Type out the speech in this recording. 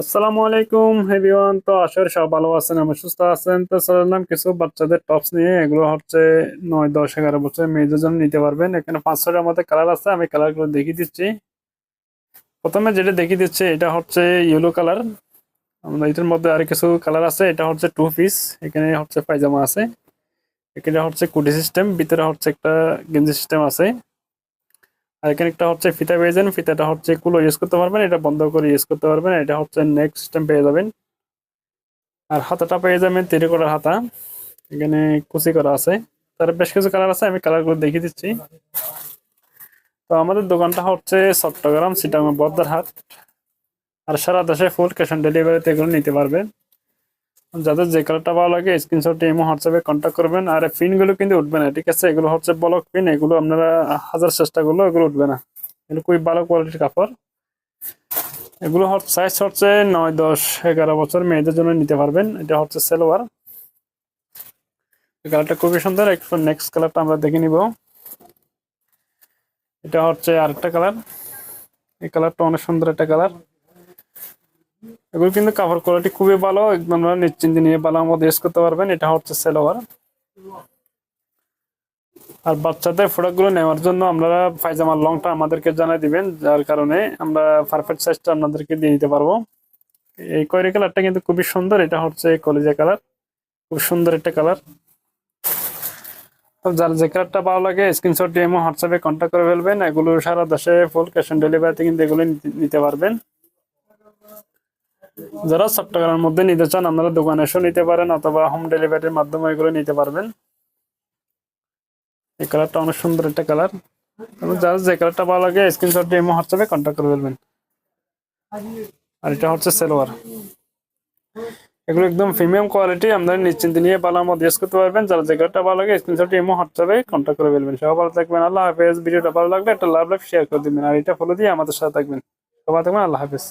আসসালামু আলাইকুম, এভরিওয়ান। তো করি সব ভালো আছেন, আমি সুস্থ আছেন। তো চললাম কিছু বাচ্চাদের টপস নিয়ে। এগুলো হচ্ছে নয়, দশ, এগারো বছর মেয়েদের জন্য নিতে পারবেন। এখানে পাঁচ ছটার মধ্যে কালার আছে, আমি কালারগুলো দেখিয়ে দিচ্ছি। প্রথমে যেটা দেখিয়ে দিচ্ছি, এটা হচ্ছে ইয়েলো কালার আমরা এটার মধ্যে আর কিছু কালার আছে, এটা হচ্ছে টু পিস এখানে হচ্ছে পায়জামা আছে। এখানে হচ্ছে কুটি সিস্টেম ভিতরে হচ্ছে একটা গেঞ্জি সিস্টেম আছে। আর এখানে একটা হচ্ছে ফিতা পেয়ে যাবেন। ফিতাটা হচ্ছে কুলো ইউজ করতে পারবেন, এটা বন্ধ করে ইউজ করতে পারবেন, এটা হচ্ছে নেক সিস্টেম পেয়ে যাবেন। আর হাতাটা পেয়ে যাবেন, তিরি করার হাতা। এখানে কুচি করা আছে। তার বেশ কিছু কালার আছে, আমি কালারগুলো দেখিয়ে দিচ্ছি। তো আমাদের দোকানটা হচ্ছে চট্টগ্রাম, সিটাং বদ্দার হাট আর সারা দেশে ফুল ক্যাশ অন ডেলিভারিতে এগুলো নিতে পারবেন। যাদের যে কালারটা ভালো লাগে স্ক্রিনশট এমো হোয়াটসঅ্যাপে কন্ট্যাক্ট করবেন আর পিনগুলো কিন্তু উঠবে না ঠিক আছে এগুলো হচ্ছে ব্লক পিন এগুলো আপনারা হাজার চেষ্টা করল এগুলো উঠবে না এগুলো খুবই ভালো কোয়ালিটির কাপড় এগুলো হচ্ছে সাইজ হচ্ছে নয় দশ এগারো বছর মেয়েদের জন্য নিতে পারবেন এটা হচ্ছে সেলোয়ার কালারটা খুবই সুন্দর একটু নেক্সট কালারটা আমরা দেখে নিব এটা হচ্ছে আরেকটা কালার এই কালারটা অনেক সুন্দর একটা কালার এগুলো কিন্তু কাপড় কোয়ালিটি খুবই ভালো। একদম নিশ্চিন্তে নিয়ে ভালোর মধ্যে ইউজ করতে পারবেন। এটা হচ্ছে সেলোয়ার আর বাচ্চাদের প্রোডাক্টগুলো নেওয়ার জন্য আপনারা পায়জামার লংটা আমাদেরকে জানাই দিবেন। যার কারণে আমরা পারফেক্ট সাইজটা আপনাদেরকে দিয়ে দিতে পারব। এই কয়রি কালারটা কিন্তু খুবই সুন্দর। এটা হচ্ছে কলিজা কালার খুব সুন্দর একটা কালার যার যে কালারটা ভালো লাগে স্ক্রিনশট দিয়ে হোয়াটসঅ্যাপে কন্ট্যাক্ট করে ফেলবেন। এগুলো সারা দেশে ফুল ক্যাশ অন ডেলিভারিতে কিন্তু এগুলো নিতে পারবেন। যারা চট্টগ্রামের মধ্যে নিতে চান, আপনারা দোকানে এসেও নিতে পারেন অথবা হোম ডেলিভারির মাধ্যমে এগুলো নিতে পারবেন। এই কালারটা অনেক সুন্দর একটা কালার যার যে কালারটা ভালো লাগে স্ক্রিনশট দিয়ে হোয়াটসঅ্যাপে কন্ট্যাক্ট করে ফেলবেন। আর এটা হচ্ছে সেলোয়ার এগুলো একদম প্রিমিয়াম কোয়ালিটি আপনারা নিশ্চিন্তে নিয়ে ভালো মতো ইউজ করতে পারবেন। যারা যে কালারটা ভালো লাগে স্ক্রিনশট দিয়ে হোয়াটসঅ্যাপে কন্ট্যাক্ট করে ফেলবেন। সবাই ভালো থাকবেন, আল্লাহ হাফেজ। ভিডিওটা ভালো লাগলে একটা লাভ লাভ শেয়ার করে দিবেন। আর এটা ফলো দিয়ে আমাদের সাথে থাকবেন। সবাই থাকবেন, আল্লাহ হাফেজ।